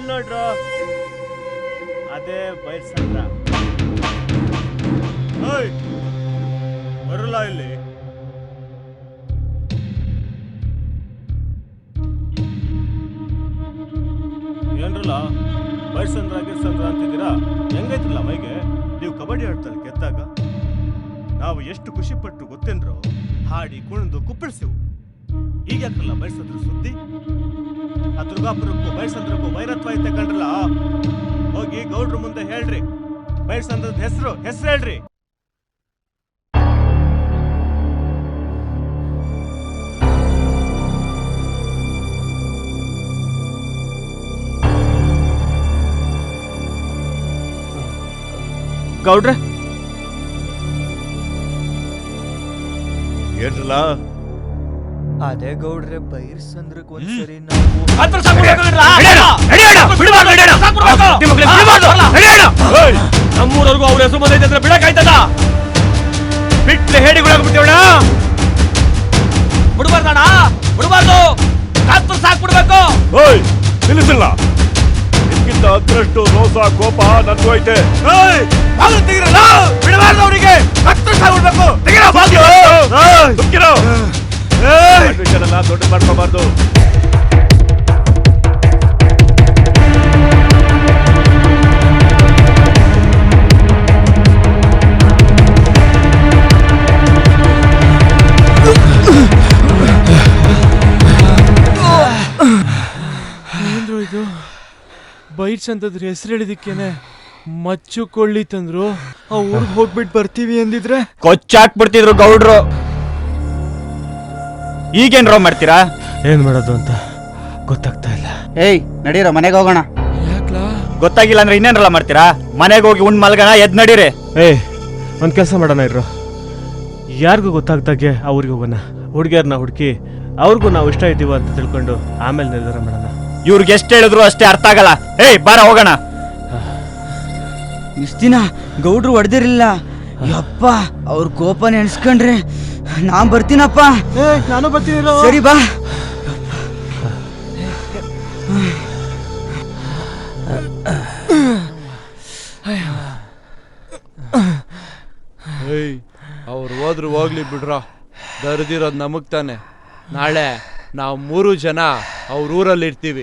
ಅಲ್ಲಿ ನೋಡ್ರು ಅದೇ ಬೈರ್ ಸಂದ್ರ ಬರಲ್ಲ ಇಲ್ಲಿ. ಏನ್ರಲ್ಲ ಬೈರ್ ಸಂದ್ರ ಗಿರ್ಸಂದ್ರ ಅಂತಿದ್ದೀರಾ? ಹೆಂಗೈತಿಲ್ಲ ಮೈಗೆ? ನೀವು ಕಬಡ್ಡಿ ಆಡ್ತಾರೆ ಗೆದ್ದಾಗ. ನಾವು ಎಷ್ಟು ಖುಷಿ ಪಟ್ಟು ಗೊತ್ತೇನ್ರೋ, ಹಾಡಿ ಕುಣಿದು ಕುಪ್ಪಳಿಸೆವು. ಈಗ ಯಾಕಲ್ಲ ಬಯಸೋದ್ರ ಸುದ್ದಿ? ಆ ದುರ್ಗಾಪುರಕ್ಕೂ, ಬೈಸಂದ್ರಕ್ಕೂ ವೈರತ್ವ ಐತೆ ಕಂಡ್ರಲ್ಲ ಹೋಗಿ ಗೌಡ್ರ ಮುಂದೆ ಹೇಳ್ರಿ. ಬೈಸಂದ್ರದ ಹೆಸರು ಹೆಸರು ಹೇಳ್ರಿ. ಗೌಡ್ರೆ? ಏನ್ರಲ್ಲ? ಅದೇ ಗೌಡ್ರೆ ಬೈರ್ಸಂದ್ರಕ್ ಒಂದ್ಸರಿ ನಾವು ನಮ್ಮೂರವರೆಗೂ ಅವ್ರ ಹೆಸರು ಬಂದೈತೆ ಅಂದ್ರೆ ಬಿಡಕ್ಕಾಯ್ತದ? ಬಿಟ್ಲೆ ಹೇಡಿಗಳಾಗ್ಬಿಟ್ಟೇವಣ ಬಿಡಬಾರ್ದಣ್ಣ ಬಿಡಬಾರ್ದು. ಸಾಕು ಸಾಕ್ಬಿಡ್ಬೇಕು. ಓಯ್ ನಿಲ್ಲಿಸಿಲ್ಲ. ನಿಮ್ಗಿಂತ ಅದ್ರಷ್ಟು ರೋಸ ಕೋಪ ನನ್ಗೂ ಐತೆ. ಬಿಡಬಾರ್ದು ಅವರಿಗೆ. ಹತ್ತು ಸಾಕ್ಬಿಡ್ಬೇಕು. ತೆಗಿರೋ Confusion ಎಲ್ಲ ದೊಡ್ಡ ಮಾಡ್ಕೋಬಾರ್ದು. ಇದು? ಬೈಟ್ಸ್ ಅಂತಂದ್ರೆ ಹೆಸರು ಹೇಳಿದಕ್ಕೇನೆ. ಮಚ್ಚು ಕೊಳ್ಳಿ ತಂದ್ರು. ಆ ಊರಿಗೆ ಹೋಗ್ಬಿಟ್ಟು ಬರ್ತೀವಿ ಅಂದಿದ್ರೆ? ಕೊಚ್ಚಾಕ್ಬಿಡ್ತಿದ್ರು ಗೌಡ್ರು. ಈಗೇನ್ ರೋ ಮಾಡ್ತೀರಾ? ಏನ್ ಮಾಡೋದು ಅಂತ ಗೊತ್ತಾಗ್ತಾ ಇಲ್ಲ. ಏಯ್ ನಡೀರೋ ಮನೆಗೆ ಹೋಗೋಣ. ಗೊತ್ತಾಗಿಲ್ಲ ಅಂದ್ರೆ ಇನ್ನೇನ್ರಲ್ಲ ಮಾಡ್ತೀರಾ? ಮನೆಗೆ ಹೋಗಿ ಉಂಡ್ ಮಲ್ಗಣ ಎದ್ ನಡೀರಿ. ಏಯ್ ಒಂದ್ ಕೆಲಸ ಮಾಡೋಣ ಇರೋ ಯಾರಿಗೂ ಗೊತ್ತಾಗ್ದಾಗೆ ಅವ್ರಿಗೆ ಹೋಗೋಣ. ಹುಡುಗಿಯರ್ನ ಹುಡುಕಿ ಅವ್ರಿಗೂ ನಾವು ಇಷ್ಟ ಇದ್ದೀವ ಅಂತ ತಿಳ್ಕೊಂಡು ಆಮೇಲೆ ನಿರ್ಧಾರ ಮಾಡೋಣ. ಇವ್ರಿಗೆ ಎಷ್ಟು ಹೇಳಿದ್ರು ಅಷ್ಟೇ ಅರ್ಥ ಆಗಲ್ಲ. ಏಯ್ ಬಾರ ಹೋಗೋಣ. ಇಷ್ಟ ದಿನ ಗೌಡ್ರು ಹೊಡೆದಿರಲಿಲ್ಲ. ಯಪ್ಪ ಅವ್ರ ಕೋಪ ನೆನ್ಸ್ಕೊಂಡ್ರೆ ನಾ ಬರ್ತೀನಪ್ಪ. ನಾನು ಬರ್ತೀನಿ ಸರಿ ಬಾ. ಅವ್ರು ಹೋದ್ರು ಹೋಗ್ಲಿ ಬಿಡ್ರ. ದರ್ದಿರೋದು ನಮಗ್ ತಾನೆ. ನಾಳೆ ನಾವು ಮೂರು ಜನ ಅವ್ರ ಊರಲ್ಲಿ ಇರ್ತೀವಿ